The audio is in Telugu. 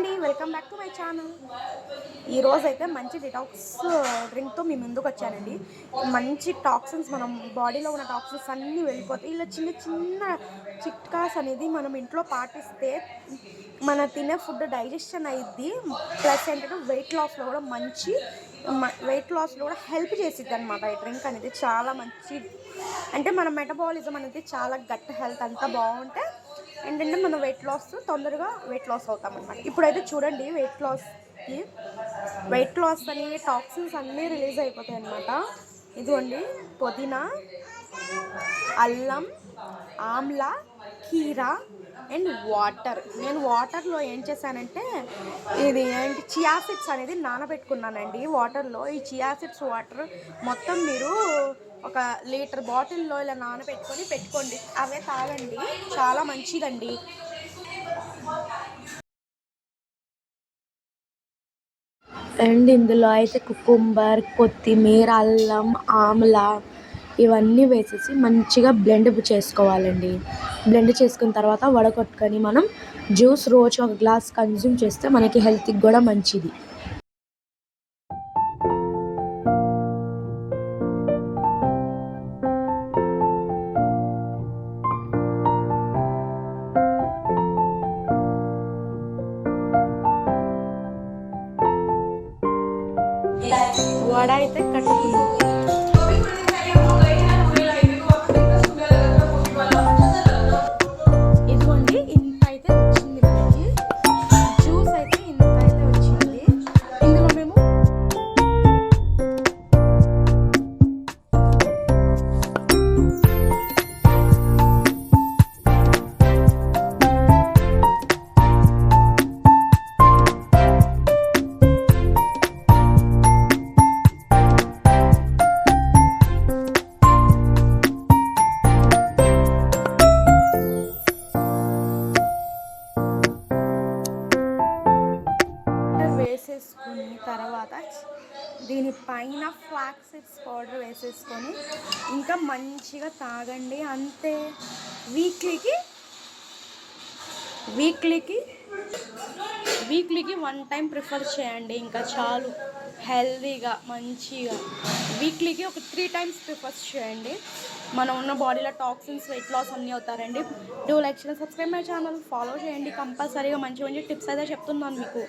అండి welcome back to my channel ఈరోజు అయితే మంచి డిటాక్స్ డ్రింక్తో uh, మీ ముందుకు వచ్చానండి. మంచి టాక్సిన్స్ మనం బాడీలో ఉన్న టాక్సిన్స్ అన్నీ వెళ్ళిపోతాయి. ఇలా చిన్న చిన్న చిట్కాస్ అనేది మనం ఇంట్లో పాటిస్తే మన తినే ఫుడ్ డైజెషన్ అయ్యిద్ది ప్లస్ ఏంటంటే వెయిట్ లాస్లో కూడా మంచి వెయిట్ లాస్లో కూడా హెల్ప్ చేసిద్ది అనమాట ఈ డ్రింక్ అనేది. చాలా మంచి అంటే మన మెటబాలిజం అనేది చాలా గట్ హెల్త్ అంతా బాగుంటే ఏంటంటే మనం వెయిట్ లాస్ తొందరగా వెయిట్ లాస్ అవుతాం అనమాట ఇప్పుడైతే చూడండి వెయిట్ లాస్కి వెయిట్ లాస్ అని టాక్సిన్స్ అన్నీ రిలీజ్ అయిపోతాయి అనమాట ఇదిగోండి పుదీనా అల్లం ఆమ్లా కీరా అండ్ వాటర్ నేను వాటర్లో ఏం చేశానంటే ఇది ఏంటి చియాసిడ్స్ అనేది నానబెట్టుకున్నానండి. వాటర్లో ఈ చియాసిడ్స్ వాటర్ మొత్తం మీరు ఒక లీటర్ బాటిల్లో ఇలా నానబెట్టుకొని పెట్టుకోండి. అవే తాగండి. చాలా మంచిదండి. అండ్ ఇందులో అయితే కుకుంబర్ కొత్తిమీర అల్లం ఆమ్లా ఇవన్నీ వేసేసి మంచిగా బ్లెండ్ చేసుకోవాలండి. బ్లెండ్ చేసుకున్న తర్వాత వడగొట్టుకొని మనం జ్యూస్ రోజు ఒక గ్లాస్ కన్జ్యూమ్ చేస్తే మనకి హెల్త్కి కూడా మంచిది. వడ అయితే కట్టుకుంది వేసేసుకున్న తర్వాత దీనిపైన ఫ్లాక్స్ సీడ్స్ పౌడర్ వేసేసుకొని ఇంకా మంచిగా తాగండి. అంతే. వీక్లీకి వీక్లీకి వీక్లీకి వన్ టైం ప్రిఫర్ చేయండి. ఇంకా చాలు. హెల్దీగా మంచిగా. వీక్లీకి ఒక త్రీ టైమ్స్ ప్రిఫర్ చేయండి. మనం ఉన్న బాడీలో టాక్సిన్స్ వెయిట్ లాస్ అన్నీ అవుతారండి. Do like subscribe my channel follow చేయండి. కంపల్సరీగా మంచి మంచి టిప్స్ అయితే చెప్తున్నాను మీకు.